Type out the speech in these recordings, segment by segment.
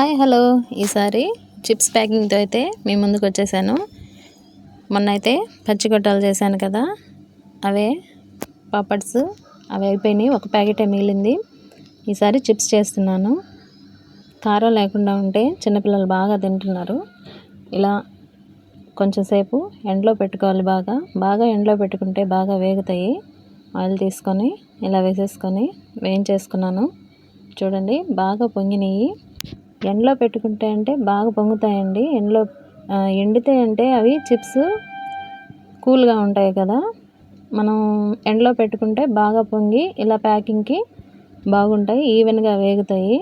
Hi hello. ఈసారి chips ప్యాకింగ్తో అయితే మీ ముందుకు వచ్చేసాను. మొన్న అయితే పచ్చిగొట్టాలు చేశాను కదా అవే పాపడ్స్ అవి అయిపోయినాయి. ఒక ప్యాకెటే మిగిలింది. ఈసారి చిప్స్ చేస్తున్నాను. కారం లేకుండా ఉంటే చిన్నపిల్లలు బాగా తింటున్నారు. ఇలా కొంచెం సేపు ఎండలో పెట్టుకోవాలి బాగా. బాగా ఎండలో పెట్టుకుంటే బాగా వేగుతాయి. ఆయిల్ తీసుకొని ఇలా వేసేసుకొని వేయించేసుకున్నాను. చూడండి బాగా పొంగినాయి. ఎండలో పెట్టుకుంటే అంటే బాగా పొంగుతాయండి. ఎండలో ఎండితే అంటే అవి చిప్స్ కూల్గా ఉంటాయి కదా. మనం ఎండలో పెట్టుకుంటే బాగా పొంగి ఇలా ప్యాకింగ్కి బాగుంటాయి ఈవెన్గా వేగుతాయి.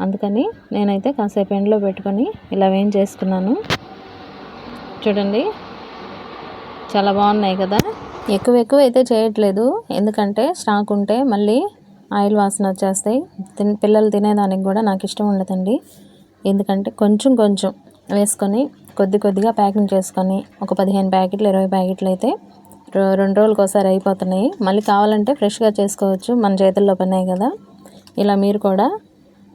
అందుకని నేనైతే కాసేపు ఎండలో పెట్టుకొని ఇలా వేయించేసుకున్నాను. చూడండి చాలా బాగున్నాయి కదా. ఎక్కువ ఎక్కువ అయితే చేయట్లేదు. ఎందుకంటే స్టాక్ ఉంటే మళ్ళీ ఆయిల్ వాసన వచ్చేస్తాయి. తిన పిల్లలు తినేదానికి కూడా నాకు ఇష్టం ఉండదండి. ఎందుకంటే కొంచెం కొంచెం వేసుకొని కొద్ది కొద్దిగా ప్యాకింగ్ చేసుకొని ఒక పదిహేను ప్యాకెట్లు ఇరవై ప్యాకెట్లు అయితే రెండు రోజులకు ఒకసారి అయిపోతున్నాయి. మళ్ళీ కావాలంటే ఫ్రెష్గా చేసుకోవచ్చు. మన చేతుల్లో పనే కదా. ఇలా మీరు కూడా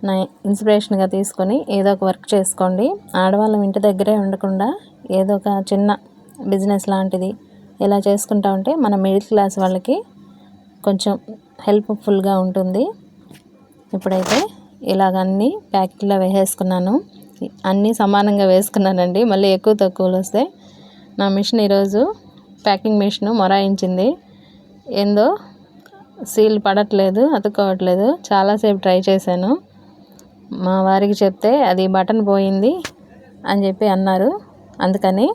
నా ఇన్స్పిరేషన్గా తీసుకొని ఏదో ఒక వర్క్ చేసుకోండి. ఆడవాళ్ళం ఇంటి దగ్గరే ఉండకుండా ఏదో ఒక చిన్న బిజినెస్ లాంటిది ఇలా చేసుకుంటా ఉంటే మన మిడిల్ క్లాస్ వాళ్ళకి కొంచెం హెల్ప్ఫుల్గా ఉంటుంది. ఇప్పుడైతే ఇలాగ అన్నీ ప్యాకెట్లో వేసేసుకున్నాను. అన్నీ సమానంగా వేసుకున్నానండి. మళ్ళీ ఎక్కువ తక్కువలు వస్తే నా మిషన్ ఈరోజు ప్యాకింగ్ మిషన్ మొరాయించింది. ఏందో సీల్ పడట్లేదు అతుక్కోవట్లేదు. చాలాసేపు ట్రై చేశాను. మా వారికి చెప్తే అది బటన్ పోయింది అని చెప్పి అన్నారు. అందుకని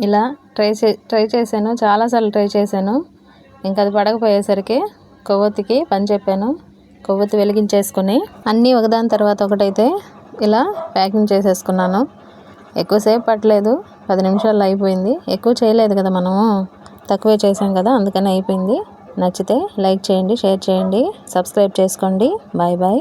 ఇలా ట్రై చే ట్రై చేశాను. చాలాసార్లు ట్రై చేశాను. ఇంకా అది పడకపోయేసరికి కొవ్వొత్తికి పని చెప్పాను. కొవ్వొత్తి వెలిగించేసుకొని అన్నీ ఒకదాని తర్వాత ఒకటైతే ఇలా ప్యాకింగ్ చేసేసుకున్నాను. ఎక్కువసేపు పట్టలేదు. పది నిమిషాల్లో అయిపోయింది. ఎక్కువ చేయలేదు కదా మనము. తక్కువే చేసాం కదా అందుకని అయిపోయింది. నచ్చితే లైక్ చేయండి షేర్ చేయండి. సబ్స్క్రైబ్ చేసుకోండి. Bye bye.